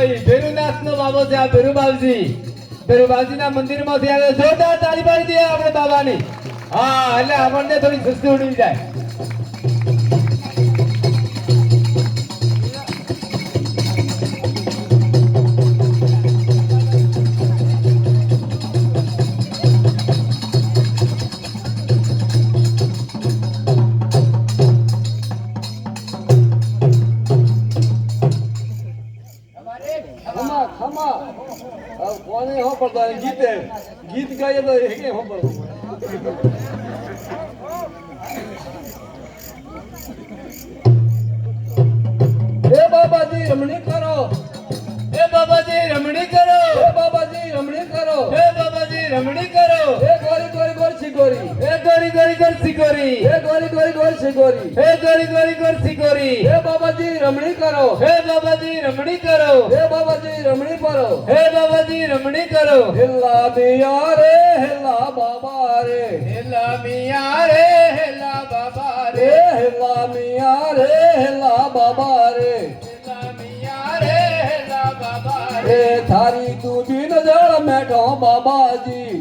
કોઈ ભેરુનાથ નો બાબો છે આ ભેરુબાલજી. ભેરુબાલજીના મંદિરમાં થી આવે, જોરદાર તાળી પાડી દે આપણે બાબાની. હા, એટલે આપણને થોડી સસ્તી ઉડી જાય. કોને સાંભળતો હોય? ગીતે ગાઈએ તો એકે સાંભળવું હે બાબાજી રમણી કરો ગોરી સિકોરી હે ગોરી ગોરી ગોર શિકોરી એ ગોરી ગોરી ગોર સિકોરી હે બાબાજી રમણી કરો. હે બાબાજી રમણી કરો. હે બાબાજી રમણી કરો. હે બાબાજી રમણી કરો. હેલા મિયા રે હેલા બાબા રે. હિલ્લા મિયા રે હિલ્લા બાબા રે. હેલા મિયા રે હેલા બાબા રે. રે થારી તું બિન જળ મેઠો બાબાજી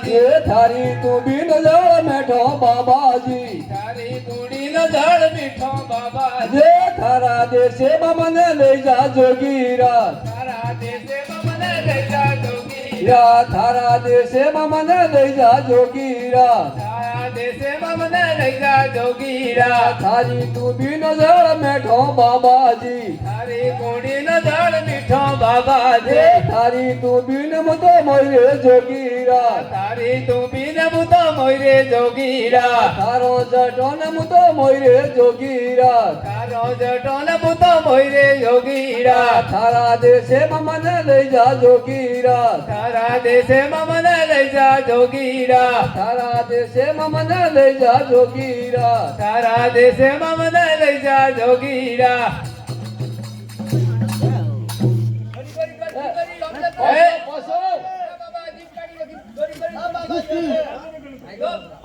બાબાજી એ થારી તું બિન જળ મેઠો બાબાજી તારી ગુડીનો જળ મીઠો બાબાજી જે થારા દેશે મને લઈ જા જોગીરા તારા દેશેમાં મને લઈ જા જોગી યા થારા દેશે મને લઈ જા જોગીરા તારા દેશેમાં મને લઈ જા જોગીરા થારી તું બિન જળ મેઠો બાબાજી તારી ગુડીનો જળ મીઠો જે બાબાજી થારી તું બિન મતો મોરે જોગીરા તારી તું બીને મુતો મોયરે જોગીરા. તારો જટો ને મુતો મોરે જોગીરા. તારો જટો ને મુતો મોયરે જોગીરા. થારા દેશે મને લઈ જા જોગીરા. તારા દેશે મને લઈ જા જોગીરા. તારા દેશે મને લઈ જા જોગીરા. તારા દેશે મને લઈ જા જોગીરા. 응. 그러니까.